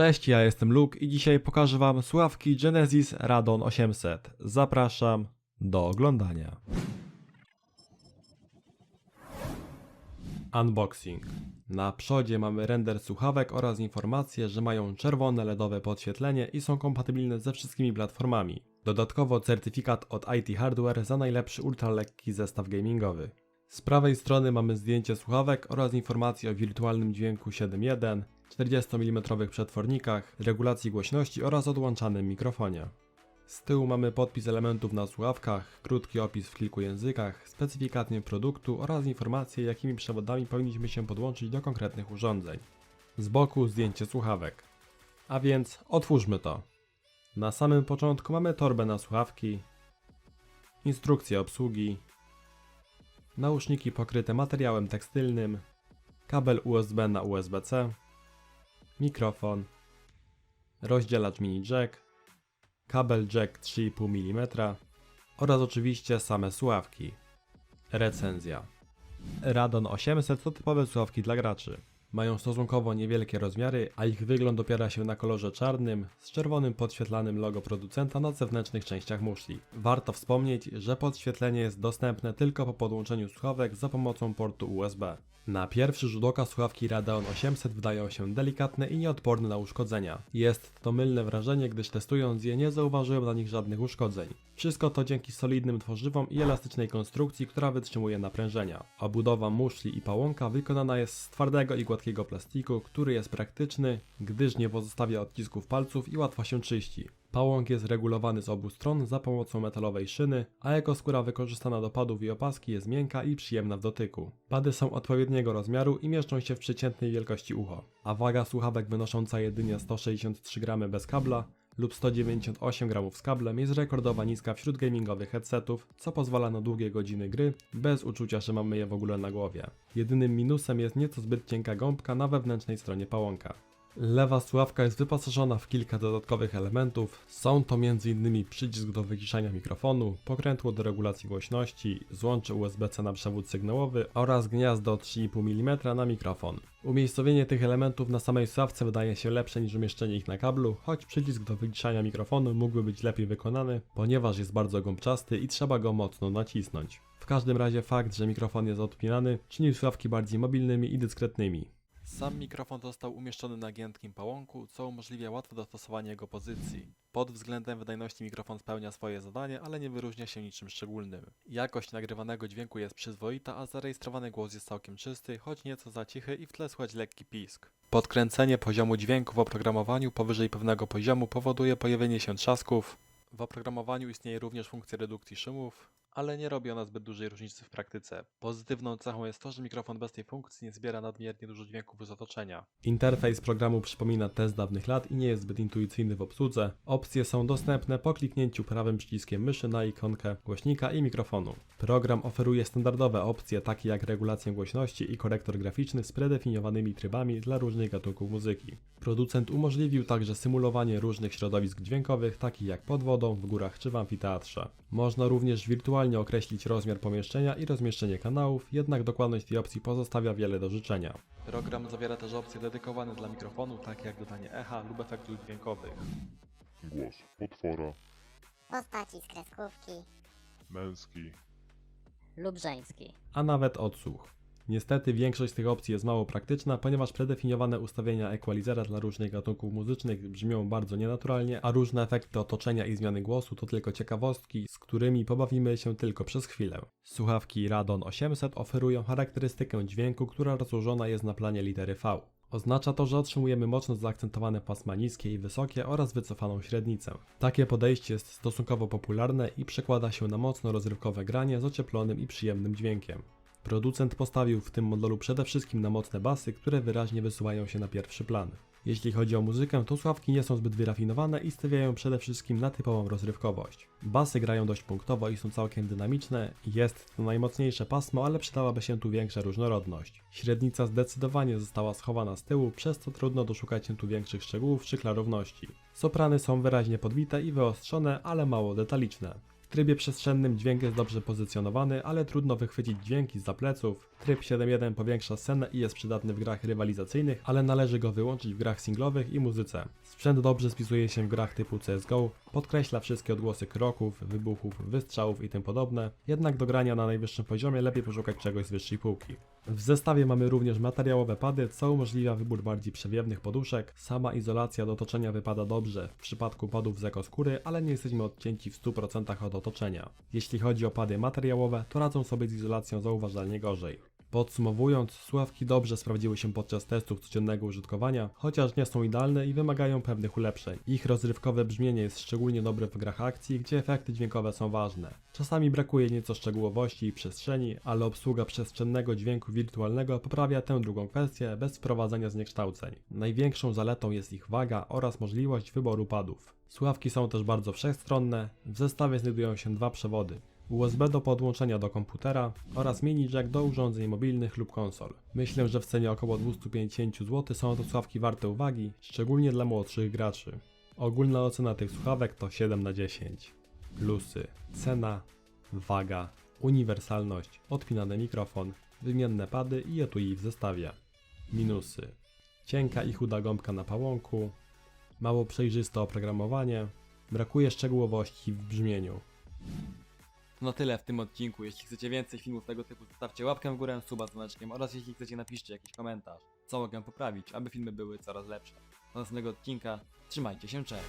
Cześć, ja jestem Luke i dzisiaj pokażę Wam słuchawki Genesis Radon 800. Zapraszam do oglądania. Unboxing. Na przodzie mamy render słuchawek oraz informację, że mają czerwone LEDowe podświetlenie i są kompatybilne ze wszystkimi platformami. Dodatkowo certyfikat od IT Hardware za najlepszy ultralekki zestaw gamingowy. Z prawej strony mamy zdjęcie słuchawek oraz informacje o wirtualnym dźwięku 7.1, 40 mm przetwornikach, regulacji głośności oraz odłączanym mikrofonie. Z tyłu mamy podpis elementów na słuchawkach, krótki opis w kilku językach, specyfikację produktu oraz informacje jakimi przewodami powinniśmy się podłączyć do konkretnych urządzeń. Z boku zdjęcie słuchawek. A więc otwórzmy to. Na samym początku mamy torbę na słuchawki, instrukcję obsługi, nauszniki pokryte materiałem tekstylnym, kabel USB na USB-C, mikrofon, rozdzielacz mini jack, kabel jack 3,5 mm oraz oczywiście same słuchawki. Recenzja. Radon 800 to typowe słuchawki dla graczy. Mają stosunkowo niewielkie rozmiary, a ich wygląd opiera się na kolorze czarnym z czerwonym podświetlanym logo producenta na zewnętrznych częściach muszli. Warto wspomnieć, że podświetlenie jest dostępne tylko po podłączeniu słuchawek za pomocą portu USB. Na pierwszy rzut oka słuchawki Radeon 800 wydają się delikatne i nieodporne na uszkodzenia. Jest to mylne wrażenie, gdyż testując je nie zauważyłem na nich żadnych uszkodzeń. Wszystko to dzięki solidnym tworzywom i elastycznej konstrukcji, która wytrzymuje naprężenia. Obudowa muszli i pałąka wykonana jest z twardego i gładkiego plastiku, który jest praktyczny, gdyż nie pozostawia odcisków palców i łatwo się czyści. Pałąk jest regulowany z obu stron za pomocą metalowej szyny, a jako skóra wykorzystana do padów i opaski jest miękka i przyjemna w dotyku. Pady są odpowiedniego rozmiaru i mieszczą się w przeciętnej wielkości ucho, a waga słuchawek wynosząca jedynie 163 g bez kabla lub 198 g z kablem jest rekordowa niska wśród gamingowych headsetów, co pozwala na długie godziny gry, bez uczucia, że mamy je w ogóle na głowie. Jedynym minusem jest nieco zbyt cienka gąbka na wewnętrznej stronie pałąka. Lewa słuchawka jest wyposażona w kilka dodatkowych elementów. Są to m.in. przycisk do wyciszania mikrofonu, pokrętło do regulacji głośności, złącze USB-C na przewód sygnałowy oraz gniazdo 3,5 mm na mikrofon. Umiejscowienie tych elementów na samej słuchawce wydaje się lepsze niż umieszczenie ich na kablu, choć przycisk do wyciszania mikrofonu mógłby być lepiej wykonany, ponieważ jest bardzo gąbczasty i trzeba go mocno nacisnąć. W każdym razie fakt, że mikrofon jest odpinany, czyni słuchawki bardziej mobilnymi i dyskretnymi. Sam mikrofon został umieszczony na giętkim pałąku, co umożliwia łatwe dostosowanie jego pozycji. Pod względem wydajności mikrofon spełnia swoje zadanie, ale nie wyróżnia się niczym szczególnym. Jakość nagrywanego dźwięku jest przyzwoita, a zarejestrowany głos jest całkiem czysty, choć nieco za cichy i w tle słychać lekki pisk. Podkręcenie poziomu dźwięku w oprogramowaniu powyżej pewnego poziomu powoduje pojawienie się trzasków. W oprogramowaniu istnieje również funkcja redukcji szumów, ale nie robi ona zbyt dużej różnicy w praktyce. Pozytywną cechą jest to, że mikrofon bez tej funkcji nie zbiera nadmiernie dużo dźwięków z otoczenia. Interfejs programu przypomina te z dawnych lat i nie jest zbyt intuicyjny w obsłudze. Opcje są dostępne po kliknięciu prawym przyciskiem myszy na ikonkę głośnika i mikrofonu. Program oferuje standardowe opcje takie jak regulację głośności i korektor graficzny z predefiniowanymi trybami dla różnych gatunków muzyki. Producent umożliwił także symulowanie różnych środowisk dźwiękowych, takich jak pod wodą, w górach czy w amfiteatrze. Można również wirtualnie określić rozmiar pomieszczenia i rozmieszczenie kanałów, jednak dokładność tej opcji pozostawia wiele do życzenia. Program zawiera też opcje dedykowane dla mikrofonu, takie jak dodanie echa lub efektów dźwiękowych. Głos potwora, Postaci z kreskówki męski, lub żeński. a nawet odsłuch. Niestety większość z tych opcji jest mało praktyczna, ponieważ predefiniowane ustawienia equalizera dla różnych gatunków muzycznych brzmią bardzo nienaturalnie, a różne efekty otoczenia i zmiany głosu to tylko ciekawostki, z którymi pobawimy się tylko przez chwilę. Słuchawki Radon 800 oferują charakterystykę dźwięku, która rozłożona jest na planie litery V. Oznacza to, że otrzymujemy mocno zaakcentowane pasma niskie i wysokie oraz wycofaną średnicę. Takie podejście jest stosunkowo popularne i przekłada się na mocno rozrywkowe granie z ocieplonym i przyjemnym dźwiękiem. Producent postawił w tym modelu przede wszystkim na mocne basy, które wyraźnie wysuwają się na pierwszy plan. Jeśli chodzi o muzykę, to słuchawki nie są zbyt wyrafinowane i stawiają przede wszystkim na typową rozrywkowość. Basy grają dość punktowo i są całkiem dynamiczne, jest to najmocniejsze pasmo, ale przydałaby się tu większa różnorodność. Średnica zdecydowanie została schowana z tyłu, przez co trudno doszukać się tu większych szczegółów czy klarowności. Soprany są wyraźnie podbite i wyostrzone, ale mało detaliczne. Trybie przestrzennym dźwięk jest dobrze pozycjonowany, ale trudno wychwycić dźwięki z pleców. Tryb 7.1 powiększa scenę i jest przydatny w grach rywalizacyjnych, ale należy go wyłączyć w grach singlowych i muzyce. Sprzęt dobrze spisuje się w grach typu CSGO, podkreśla wszystkie odgłosy kroków, wybuchów, wystrzałów i tym podobne, jednak do grania na najwyższym poziomie lepiej poszukać czegoś z wyższej półki. W zestawie mamy również materiałowe pady, co umożliwia wybór bardziej przewiewnych poduszek. Sama izolacja do otoczenia wypada dobrze w przypadku padów z ekoskóry, ale nie jesteśmy odcięci w 100% od otoczenia. Jeśli chodzi o pady materiałowe, to radzą sobie z izolacją zauważalnie gorzej. Podsumowując, słuchawki dobrze sprawdziły się podczas testów codziennego użytkowania, chociaż nie są idealne i wymagają pewnych ulepszeń. Ich rozrywkowe brzmienie jest szczególnie dobre w grach akcji, gdzie efekty dźwiękowe są ważne. Czasami brakuje nieco szczegółowości i przestrzeni, ale obsługa przestrzennego dźwięku wirtualnego poprawia tę drugą kwestię bez wprowadzania zniekształceń. Największą zaletą jest ich waga oraz możliwość wyboru padów. Słuchawki są też bardzo wszechstronne, w zestawie znajdują się dwa przewody. USB do podłączenia do komputera oraz mini jack do urządzeń mobilnych lub konsol. Myślę, że w cenie około 250 zł są to słuchawki warte uwagi, szczególnie dla młodszych graczy. Ogólna ocena tych słuchawek to 7 na 10. Plusy: cena, waga, uniwersalność, odpinany mikrofon, wymienne pady i etui w zestawie. Minusy: cienka i chuda gąbka na pałąku, mało przejrzyste oprogramowanie, brakuje szczegółowości w brzmieniu. To na tyle w tym odcinku. Jeśli chcecie więcej filmów tego typu, zostawcie łapkę w górę, suba z dzwoneczkiem oraz jeśli chcecie napiszcie jakiś komentarz, co mogę poprawić, aby filmy były coraz lepsze. Do następnego odcinka, trzymajcie się, cześć!